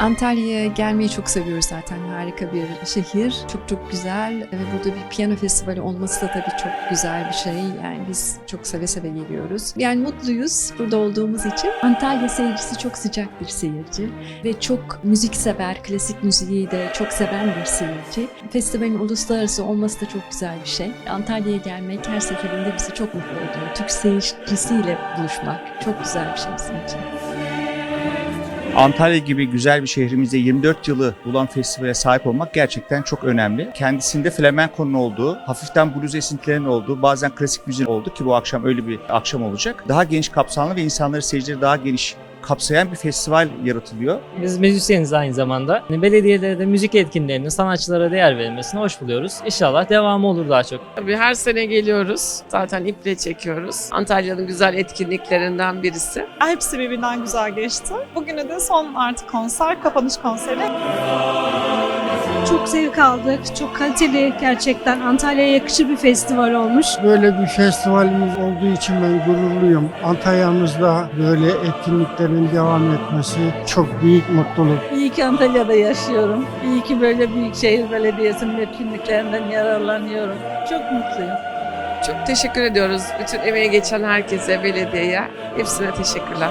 Antalya'ya gelmeyi çok seviyoruz zaten. Harika bir şehir. Çok çok güzel ve burada bir piyano festivali olması da tabii çok güzel bir şey. Yani biz çok seve seve geliyoruz. Yani mutluyuz burada olduğumuz için. Antalya seyircisi çok sıcak bir seyirci ve çok müziksever, klasik müziği de çok seven bir seyirci. Festivalin uluslararası olması da çok güzel bir şey. Antalya'ya gelmek her seferinde bizi çok mutlu ediyor. Türk seyircisiyle buluşmak çok güzel bir şey bizim için. Antalya gibi güzel bir şehrimizde 24 yılı bulan festivale sahip olmak gerçekten çok önemli. Kendisinde flamenkonun olduğu, hafiften blues esintilerinin olduğu, bazen klasik müziğin olduğu ki bu akşam öyle bir akşam olacak. Daha geniş kapsamlı ve insanları seyircileri daha geniş kapsayan bir festival yaratılıyor. Biz müzisyeniz aynı zamanda. Hani Belediyelerde müzik etkinlerinin sanatçılara değer verilmesini hoş buluyoruz. İnşallah devamı olur daha çok. Tabii her sene geliyoruz. Zaten iple çekiyoruz. Antalya'nın güzel etkinliklerinden birisi. Hepsi birbirinden güzel geçti. Bugüne de son artık konser, kapanış konseri. Çok zevk aldık. Çok kaliteli gerçekten. Antalya'ya yakışır bir festival olmuş. Böyle bir festivalimiz olduğu için ben gururluyum. Antalya'mızda böyle etkinliklerin devam etmesi çok büyük mutluluk. İyi ki Antalya'da yaşıyorum. İyi ki böyle Büyükşehir Belediyesi'nin etkinliklerinden yararlanıyorum. Çok mutluyum. Çok teşekkür ediyoruz bütün emeği geçen herkese, belediyeye. Hepsine teşekkürler.